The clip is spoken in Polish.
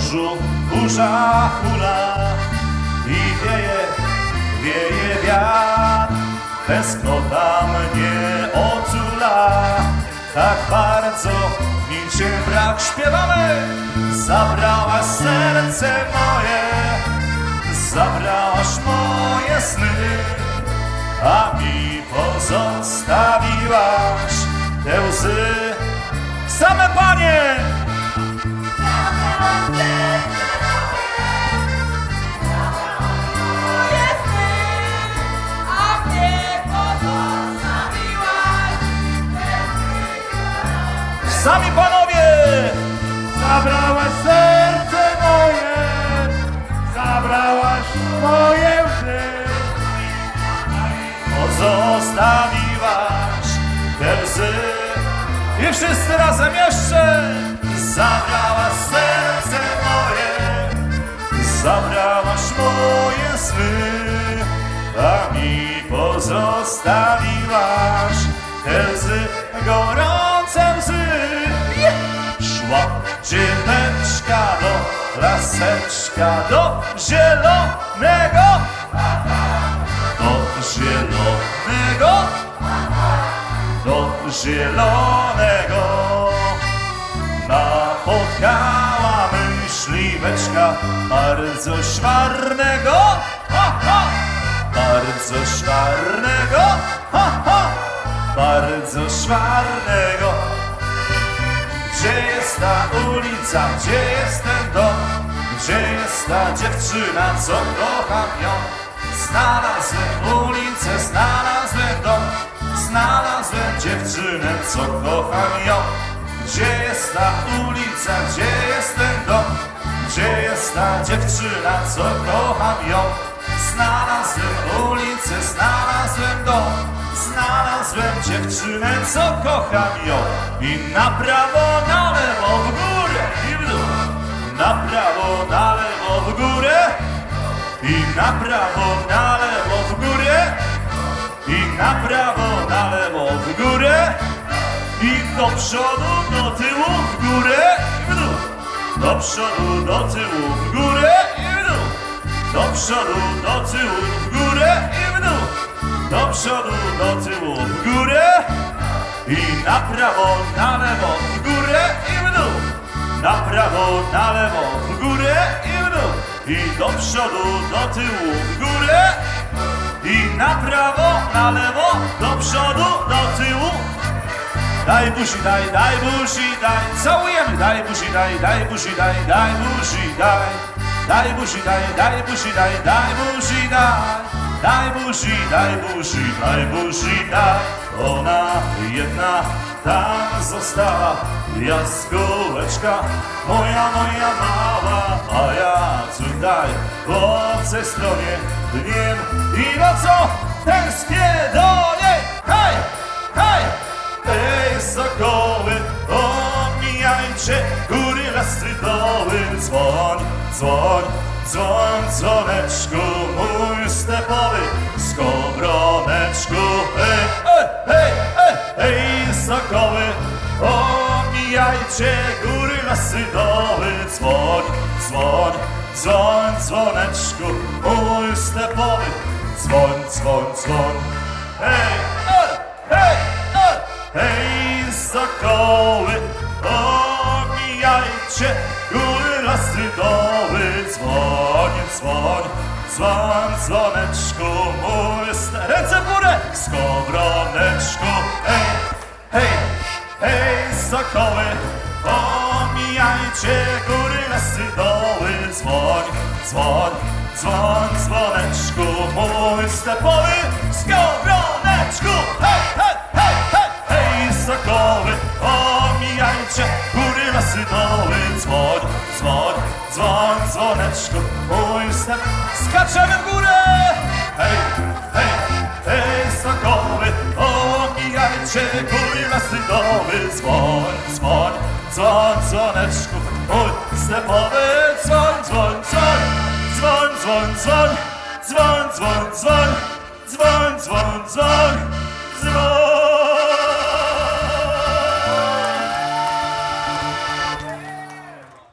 morzu burza hula i wieje, wieje wiatr, tęsknota mnie otula. Tak bardzo cię brak śpiewamy, zabrałaś serce moje, zabrałaś moje sny, a mi pozostawiłaś te łzy. Same panie! Sami panowie! Zabrałaś serce moje, zabrałaś moje łzy. Pozostawiłaś te łzy I wszyscy razem jeszcze Zabrałaś serce moje Zabrałaś moje sny A mi pozostawiłaś te łzy Gorące dzieweczka do laseczka Do zielonego. Do zielonego, do zielonego. Napotkała myśliweczka bardzo szwarnego, bardzo szwarnego, bardzo szwarnego. Gdzie jest ta ulica, gdzie jest ten dom? Gdzie jest ta dziewczyna, co kocham ją? Znalazłem ulicę, znalazłem dom Znalazłem dziewczynę, co kocham ją Gdzie jest ta ulica, gdzie jest ten dom? Gdzie jest ta dziewczyna, co kocham ją? Znalazłem ulicę, znalazłem dom Znalazłem dziewczynę, co kocham ją. I na prawo, na lewo, w górę i w dół. Na prawo, na lewo, w górę. I na prawo, na lewo, w górę. I na prawo, na lewo, w górę. I do przodu, do tyłu, w górę i w dół. Do przodu, do tyłu, w górę i w dół. Do przodu, do tyłu, w górę i w dół Do przodu, do tyłu, w górę. I na prawo, na lewo, w górę i w dół. Na prawo, na lewo, w górę i w dół. I do przodu, do tyłu, w górę. I na prawo, na lewo, do przodu, do tyłu. Daj buzi, daj, daj buzi, daj. Całujemy, daj buzi, daj, daj buzi, daj, daj buzi, daj. Daj buzi, daj, daj buzi, daj, daj buzi, daj Daj buzi, daj buzi, daj buzi, daj Ona jedna tam została Jaskółeczka, moja, moja mała A ja tutaj po obcej stronie Dniem. I nocą tęsknię do niej? Hej, hej, Ej, sokoły, omijajcie góry, lasy, doły, dzwoń, dzwoń, dzwoneczku, mój stepowy, skowroneczku, hej, hej, hej, hej, hej, sokoły, omijajcie góry, lasy, doły, dzwoń, dzwoń, dzwoń, dzwoneczku, mój stepowy, dzwoń, dzwoń, dzwoń, hej, hej, hej, sokoły, omijajcie góry, lasy, doły, dzwoń, dzwoń, dzwoń, dzwoneczku, mój. Ręce w górę, skowroneczku, hej, hej, hej, sokoły, omijajcie góry, lasy, doły, dzwoń, dzwoń, dzwoń, dzwoneczku, mój stepowy, skowroneczku, step, skaczemy w górę, hej, hej, hej, sokoły, omijajcie góry, lasy, doły, dzwoń, dzwoń, dzwoń, dzwoneczku, mój stepowy, dzwoń, dzwoń, dzwoń, dzwoń, dzwoń, dzwoń, dzwoń, dzwoń, dzwoń, dzwoń, dzwoń, dzwoń.